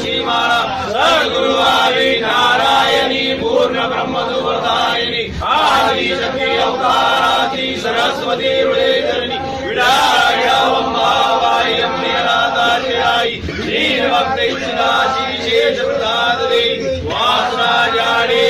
ശ്രീമാണ സദ്ഗുരുവായി നാരായണി പൂർണ ബ്രഹ്മസുപ്രദായിനി ആദി ശക്തി അവതാരാതി സരസ്വതി ഹൃദയധരണി വിടാഴാവായി അമ്മയനാഥാശയായി ശ്രീഭക്തൈ ശ്രീശേഷ പ്രസാദേ വാസനാചാരേ